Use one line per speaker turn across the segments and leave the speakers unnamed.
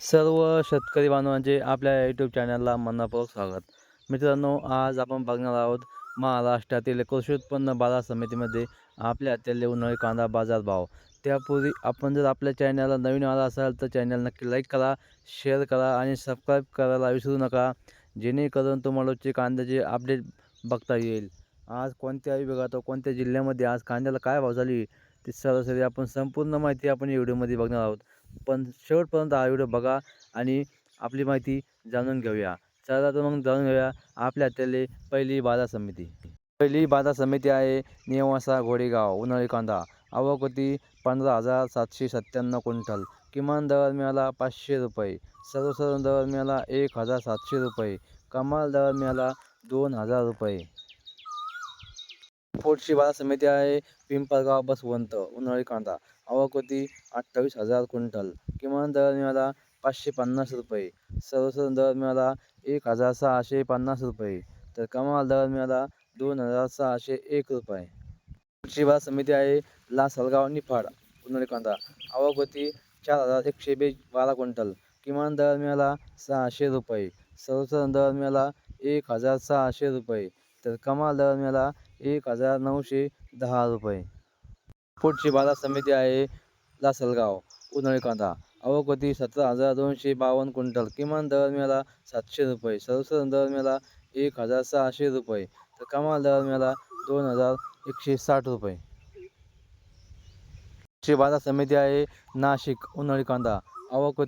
सर्व शेतकरी बांधवांचे आपल्या यूट्यूब चॅनलला मनापूर्वक स्वागत. मित्रांनो आज आपण बघणार आहोत महाराष्ट्रातील कृषी उत्पन्न बाजार समितीमध्ये आपल्या हातातले उन्हाळी कांदा बाजार भाव. त्यापूर्वी आपण जर आपल्या चॅनलला नवीन आला असाल तर चॅनल नक्की लाईक करा शेअर करा आणि सबस्क्राईब करायला विसरू नका. जेणेकरून तुम्हाला रोजचे कांद्याचे अपडेट बघता येईल. आज कोणत्या विभागात कोणत्या जिल्ह्यामध्ये आज कांद्याला काय भाव झाली ती सरासरी आपण संपूर्ण माहिती आपण व्हिडिओमध्ये बघणार आहोत. पण शेवटपर्यंत हा व्हिडिओ बघा आणि आपली माहिती जाणून घेऊया. चला तर मग जाणून घेऊया आपल्या त्याला पहिली बाजार समिती. पहिली बाजार समिती आहे नेवासा घोडेगाव उन्हाळी कांदा. आवक होती पंधरा हजार सातशे सत्त्याण्णव क्विंटल. किमान दर मिळाला पाचशे रुपये. सर्वसाधारण दर मिळाला एक हजार सातशे रुपये. कमाल दर मिळाला दोन हजार रुपये. फोर्टची बाजार समिती आहे. पिंपळगाव बसवंत उन्हाळी कांदा. आवक होती अठ्ठावीस हजार क्विंटल. किमान दर मिळाला पाचशे पन्नास रुपये. सर्वसाधारण दर मिळाला एक हजार सहाशे पन्नास रुपये. तर कमाल दर मिळाला दोन हजार सहाशे एक रुपये. पुढची बाजार समिती आहे. लासलगाव निफाड उन्हाळी कांदा. आवक होती चार हजार एकशे बे बारा क्विंटल. किमान दर मिळाला सहाशे रुपये. सर्वसाधारण दर मिळाला एक हजार सहाशे रुपये. तर कमाल दर मिळाला एक हजार नऊशे दहा रुपये. पुढची बाजार समिती आहे लासलगाव उन्हाळी कांदा आवक सतरा हजार दोनशे बावन्न क्विंटल. किमान दर मिळाला सातशे रुपये. सर्वसाधारण दर मिळाला एक हजार सहाशे रुपये. तर कमाल दर मिळाला दोन हजार एकशे साठ रुपये. ची बाजार समिती आहे नाशिक उन्हाळी कांदा आवक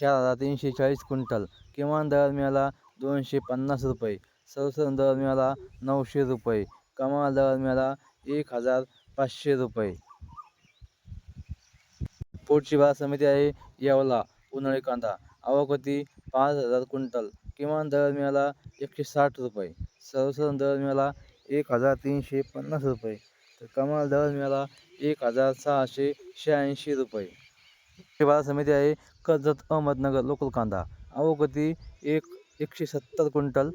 चार हजार तीनशे चाळीस क्विंटल. किमान दर मिळाला दोनशे पन्नास रुपये. सर्वसाधारण दर मिळाला नऊशे रुपये. कमाल दर मिळाला एक हजार पाचशे रुपये. पोटची बाजार समिती आहे येवला उन्हाळी कांदा. आवक होती पाच हजार क्विंटल. किमान दर मिळाला एकशे साठ रुपये. सर्वसाधारण दर मिळाला एक हजार तीनशे पन्नास रुपये. तर कमाल दर मिळाला एक हजार सहाशे शहाऐंशी रुपये. ही बाजार समिती आहे कर्जत अहमदनगर लोकल कांदा. आवक होती एक एकशे सत्तर क्विंटल.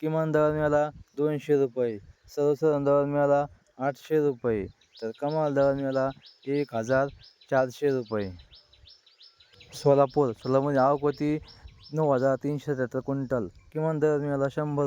किमान दर मिळाला दोनशे रुपये. सर्वसाधारण दर मिळाला आठशे रुपये. तर कमाल दर मिळाला एक हजार चारशे रुपये. सोलापूर सोलापूरमध्ये म्हणजे आवक होती नऊ हजार तीनशे सत्तर क्विंटल. किमान दर मिळाला शंभर